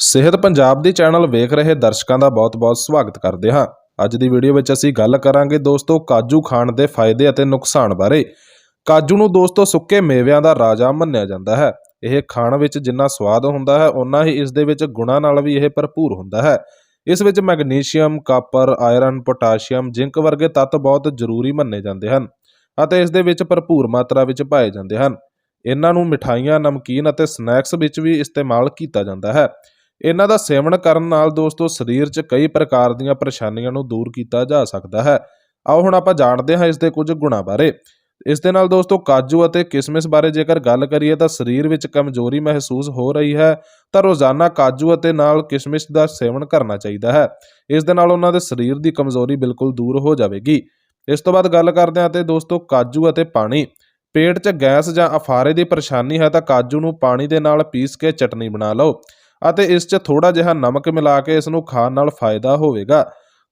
ਸਿਹਤ ਪੰਜਾਬ ਦੀ ਚੈਨਲ ਵੇਖ ਰਹੇ ਦਰਸ਼ਕਾਂ ਦਾ ਬਹੁਤ-ਬਹੁਤ ਸਵਾਗਤ ਕਰਦੇ ਹਾਂ। ਅੱਜ ਦੀ ਵੀਡੀਓ ਵਿੱਚ ਅਸੀਂ ਗੱਲ ਕਰਾਂਗੇ ਦੋਸਤੋ ਕਾਜੂ ਖਾਣ ਦੇ ਫਾਇਦੇ ਅਤੇ ਨੁਕਸਾਨ ਬਾਰੇ। ਕਾਜੂ ਨੂੰ ਦੋਸਤੋ ਸੁੱਕੇ ਮੇਵਿਆਂ ਦਾ ਰਾਜਾ ਮੰਨਿਆ ਜਾਂਦਾ ਹੈ। ਇਹ ਖਾਣ ਵਿੱਚ ਜਿੰਨਾ ਸਵਾਦ ਹੁੰਦਾ ਹੈ ਉਨਾ ਹੀ ਇਸ ਦੇ ਵਿੱਚ ਗੁਣਾਂ ਨਾਲ ਵੀ ਇਹ ਭਰਪੂਰ ਹੁੰਦਾ ਹੈ। ਇਸ ਵਿੱਚ magnesium, copper, iron, potassium, zinc ਵਰਗੇ ਤੱਤ ਬਹੁਤ ਜ਼ਰੂਰੀ ਮੰਨੇ ਜਾਂਦੇ ਹਨ ਅਤੇ ਇਸ ਦੇ ਵਿੱਚ ਭਰਪੂਰ ਮਾਤਰਾ ਵਿੱਚ ਪਾਏ ਜਾਂਦੇ ਹਨ। ਇਹਨਾਂ ਨੂੰ ਮਿਠਾਈਆਂ, ਨਮਕੀਨ ਅਤੇ ਸਨੈਕਸ ਵਿੱਚ ਵੀ ਇਸਤੇਮਾਲ ਕੀਤਾ ਜਾਂਦਾ ਹੈ। ਇਹਨਾਂ ਦਾ ਸੇਵਨ ਕਰਨ ਨਾਲ ਦੋਸਤੋ ਸਰੀਰ 'ਚ ਕਈ ਪ੍ਰਕਾਰ ਦੀਆਂ ਪਰੇਸ਼ਾਨੀਆਂ ਨੂੰ ਦੂਰ ਕੀਤਾ ਜਾ ਸਕਦਾ ਹੈ। ਆਓ ਹੁਣ ਆਪਾਂ ਜਾਣਦੇ ਹਾਂ ਇਸ ਦੇ ਕੁਝ ਗੁਣਾਂ ਬਾਰੇ। ਇਸ ਦੇ ਨਾਲ ਦੋਸਤੋ ਕਾਜੂ ਅਤੇ ਕਿਸਮਿਸ ਬਾਰੇ ਜੇਕਰ ਗੱਲ ਕਰੀਏ ਤਾਂ ਸਰੀਰ ਵਿੱਚ ਕਮਜ਼ੋਰੀ ਮਹਿਸੂਸ ਹੋ ਰਹੀ ਹੈ, ਤਾਂ ਰੋਜ਼ਾਨਾ ਕਾਜੂ ਅਤੇ ਨਾਲ ਕਿਸਮਿਸ ਦਾ ਸੇਵਨ ਕਰਨਾ ਚਾਹੀਦਾ ਹੈ। ਇਸ ਦੇ ਨਾਲ ਉਹਨਾਂ ਦੇ ਸਰੀਰ ਦੀ ਕਮਜ਼ੋਰੀ ਬਿਲਕੁਲ ਦੂਰ ਹੋ ਜਾਵੇਗੀ। ਇਸ ਤੋਂ ਬਾਅਦ ਗੱਲ ਕਰਦੇ ਹਾਂ ਤੇ ਦੋਸਤੋ ਕਾਜੂ ਅਤੇ ਪਾਣੀ। ਪੇਟ 'ਚ ਗੈਸ ਜਾਂ ਅਫਾਰੇ ਦੀ ਪਰੇਸ਼ਾਨੀ ਹੈ ਤਾਂ ਕਾਜੂ ਨੂੰ ਪਾਣੀ ਦੇ ਨਾਲ ਪੀਸ ਕੇ ਚਟਨੀ ਬਣਾ ਲਓ। ਅਤੇ ਇਸ 'ਚ ਥੋੜਾ ਜਿਹਾ ਨਮਕ ਮਿਲਾ ਕੇ ਇਸ ਨੂੰ ਖਾਣ ਨਾਲ ਫਾਇਦਾ ਹੋਵੇਗਾ।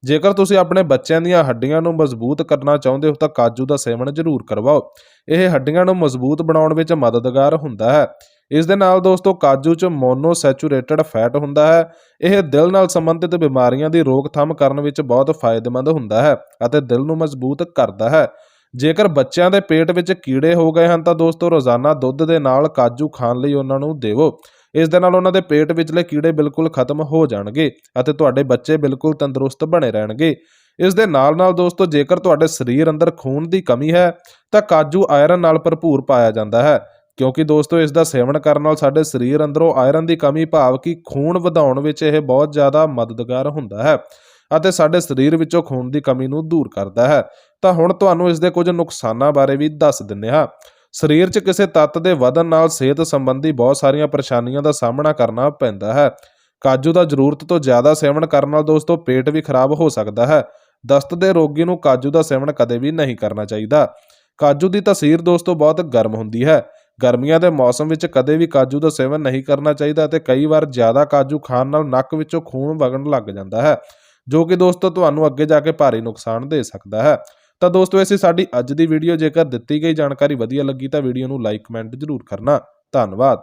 ਜੇਕਰ ਤੁਸੀਂ ਆਪਣੇ ਬੱਚਿਆਂ ਦੀਆਂ ਹੱਡੀਆਂ ਨੂੰ ਮਜ਼ਬੂਤ ਕਰਨਾ ਚਾਹੁੰਦੇ ਹੋ ਤਾਂ ਕਾਜੂ ਦਾ ਸੇਵਨ ਜ਼ਰੂਰ ਕਰਵਾਓ। ਇਹ ਹੱਡੀਆਂ ਨੂੰ ਮਜ਼ਬੂਤ ਬਣਾਉਣ ਵਿੱਚ ਮਦਦਗਾਰ ਹੁੰਦਾ ਹੈ। ਇਸ ਦੇ ਨਾਲ ਦੋਸਤੋ ਕਾਜੂ 'ਚ ਮੋਨੋਸੈਚੂਰੇਟਡ ਫੈਟ ਹੁੰਦਾ ਹੈ। ਇਹ ਦਿਲ ਨਾਲ ਸੰਬੰਧਿਤ ਬਿਮਾਰੀਆਂ ਦੀ ਰੋਕਥਾਮ ਕਰਨ ਵਿੱਚ ਬਹੁਤ ਫਾਇਦੇਮੰਦ ਹੁੰਦਾ ਹੈ ਅਤੇ ਦਿਲ ਨੂੰ ਮਜ਼ਬੂਤ ਕਰਦਾ ਹੈ। ਜੇਕਰ ਬੱਚਿਆਂ ਦੇ ਪੇਟ ਵਿੱਚ ਕੀੜੇ ਹੋ ਗਏ ਹਨ ਤਾਂ ਦੋਸਤੋ ਰੋਜ਼ਾਨਾ ਦੁੱਧ ਦੇ ਨਾਲ ਕਾਜੂ ਖਾਣ ਲਈ ਉਹਨਾਂ ਨੂੰ ਦੇਵੋ। ਇਸ ਦੇ ਨਾਲ ਉਹਨਾਂ ਦੇ ਪੇਟ ਵਿਚਲੇ ਕੀੜੇ ਬਿਲਕੁਲ ਖਤਮ ਹੋ ਜਾਣਗੇ ਅਤੇ ਤੁਹਾਡੇ ਬੱਚੇ ਬਿਲਕੁਲ ਤੰਦਰੁਸਤ ਬਣੇ ਰਹਿਣਗੇ। ਇਸ ਦੇ ਨਾਲ ਨਾਲ ਦੋਸਤੋ, ਜੇਕਰ ਤੁਹਾਡੇ ਸਰੀਰ ਅੰਦਰ ਖੂਨ ਦੀ ਕਮੀ ਹੈ, ਤਾਂ ਕਾਜੂ ਆਇਰਨ ਨਾਲ ਭਰਪੂਰ ਪਾਇਆ ਜਾਂਦਾ ਹੈ। ਕਿਉਂਕਿ ਦੋਸਤੋ, ਇਸ ਦਾ ਸੇਵਨ ਕਰਨ ਨਾਲ ਸਾਡੇ ਸਰੀਰ ਅੰਦਰੋਂ ਆਇਰਨ ਦੀ ਕਮੀ ਭਾਵ ਕਿ ਖੂਨ ਵਧਾਉਣ ਵਿੱਚ ਇਹ ਬਹੁਤ ਜ਼ਿਆਦਾ ਮਦਦਗਾਰ ਹੁੰਦਾ ਹੈ ਅਤੇ ਸਾਡੇ ਸਰੀਰ ਵਿੱਚੋਂ ਖੂਨ ਦੀ ਕਮੀ ਨੂੰ ਦੂਰ ਕਰਦਾ ਹੈ। ਤਾਂ ਹੁਣ ਤੁਹਾਨੂੰ ਇਸ ਦੇ ਕੁਝ ਨੁਕਸਾਨਾਂ ਬਾਰੇ ਵੀ ਦੱਸ ਦਿੰਨੇ ਹਾਂ। ਸਰੀਰ 'ਚ ਕਿਸੇ ਤੱਤ ਦੇ ਵਧਣ ਨਾਲ ਸਿਹਤ ਸੰਬੰਧੀ ਬਹੁਤ ਸਾਰੀਆਂ ਪਰੇਸ਼ਾਨੀਆਂ ਦਾ ਸਾਹਮਣਾ ਕਰਨਾ ਪੈਂਦਾ ਹੈ। ਕਾਜੂ ਦਾ ਜ਼ਰੂਰਤ ਤੋਂ ਜ਼ਿਆਦਾ ਸੇਵਨ ਕਰਨ ਨਾਲ ਦੋਸਤੋ ਪੇਟ ਵੀ ਖਰਾਬ ਹੋ ਸਕਦਾ ਹੈ। ਦਸਤ ਦੇ ਰੋਗੀ ਨੂੰ ਕਾਜੂ ਦਾ ਸੇਵਨ ਕਦੇ ਵੀ ਨਹੀਂ ਕਰਨਾ ਚਾਹੀਦਾ। ਕਾਜੂ ਦੀ ਤਸੀਰ ਦੋਸਤੋ ਬਹੁਤ ਗਰਮ ਹੁੰਦੀ ਹੈ। ਗਰਮੀਆਂ ਦੇ ਮੌਸਮ ਵਿੱਚ ਕਦੇ ਵੀ ਕਾਜੂ ਦਾ ਸੇਵਨ ਨਹੀਂ ਕਰਨਾ ਚਾਹੀਦਾ ਅਤੇ ਕਈ ਵਾਰ ਜ਼ਿਆਦਾ ਕਾਜੂ ਖਾਣ ਨਾਲ ਨੱਕ ਵਿੱਚੋਂ ਖੂਨ ਵਗਣ ਲੱਗ ਜਾਂਦਾ ਹੈ, ਜੋ ਕਿ ਦੋਸਤੋ ਤੁਹਾਨੂੰ ਅੱਗੇ ਜਾ ਕੇ ਭਾਰੀ ਨੁਕਸਾਨ ਦੇ ਸਕਦਾ ਹੈ। ਤਾਂ ਦੋਸਤੋ ਐਸੀ ਸਾਡੀ ਅੱਜ ਦੀ ਵੀਡੀਓ ਜੇਕਰ ਦਿੱਤੀ ਗਈ ਜਾਣਕਾਰੀ ਵਧੀਆ ਲੱਗੀ ਤਾਂ ਵੀਡੀਓ ਨੂੰ ਲਾਈਕ ਕਮੈਂਟ ਜ਼ਰੂਰ ਕਰਨਾ। ਧੰਨਵਾਦ।